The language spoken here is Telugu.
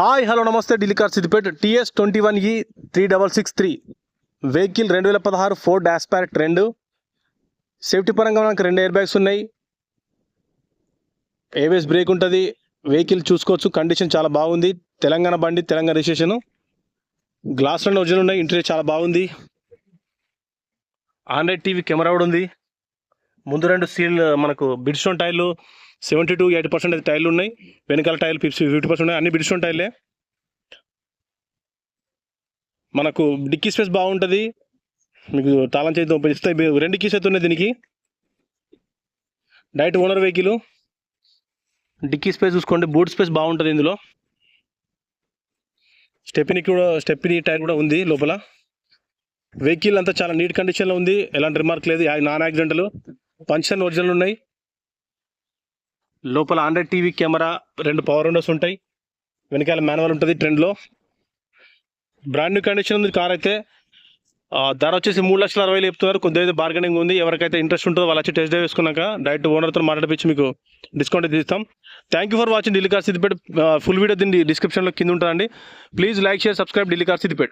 హాయ్ హలో నమస్తే. Delhi Siddipet TS twenty one E three double six three. Vehicle రెండు వేల పదహారు ఫోర్డ్ ఆస్పైర్ ట్రెండ్ సేఫ్టీ పరంగా మనకు రెండు ఎయిర్ బ్యాగ్స్ ఉన్నాయి. ఏవేస్ బ్రేక్ ఉంటుంది. వెహికల్ చూసుకోవచ్చు. కండిషన్ చాలా బాగుంది. తెలంగాణ బండి తెలంగాణ రిజిస్ట్రేషన్. గ్లాస్ రెండు ఒరిజినల్ ఉన్నాయి. ఇంటీరియర్ చాలా బాగుంది. ఆండ్రాయిడ్ టీవీ కెమెరా కూడా ఉంది. ముందు రెండు సీల్ మనకు బిడ్స్టోన్ టైర్లు. సెవెంటీ టు ఎయిటీ పర్సెంట్ అయితే టైర్లు ఉన్నాయి. వెనకాల టైర్లు ఫిఫ్టీ ఫిఫ్టీ పర్సెంట్ ఉన్నాయి. అన్ని బిడ్స్టోన్ టైర్లే. మనకు డిక్కీ స్పేస్ బాగుంటుంది. మీకు తాళం చేతి ఇస్తాయి. రెండు కీస్ అయితే ఉన్నాయి దీనికి. Direct owner vehicle. Dicky space చూసుకోండి. బూట్ స్పేస్ బాగుంటుంది ఇందులో. స్టెప్ని కూడా స్టెప్ని టైర్ కూడా ఉంది లోపల. వెహికల్ అంతా చాలా నీట్ కండిషన్లో ఉంది. ఎలాంటి రిమార్క్ లేదు. నాన్ యాక్సిడెంట్లు పంచర్ ఒరిజినల్ ఉన్నాయి. లోపల ఆండ్రాయిడ్ టీవీ కెమెరా రెండు పవర్ విండోస్ ఉంటాయి. వెనకాల మాన్యువల్ ఉంటుంది ట్రెండ్లో బ్రాండ్ న్యూ కండిషన్ ఉంది కార్ అయితే. ధర వచ్చేసి మూడు లక్షల అరవై చెప్తున్నారు. కొద్దిగా బార్గెనింగ్ ఉంది. ఎవరికైతే ఇంట్రెస్ట్ ఉంటుందో వాళ్ళు వచ్చి టెస్ట్ డ్రైవ్ వేసుకున్నాక డైరెక్ట్ ఓనర్తో మాట్లాడిపించి మీకు డిస్కౌంట్ అయితే ఇస్తాం. Thank you for watching Delhi car Siddipet full video దీన్ని డిస్క్రిప్షన్లో కింద ఉంటుందండి. Please like share subscribe Delhi car Siddipet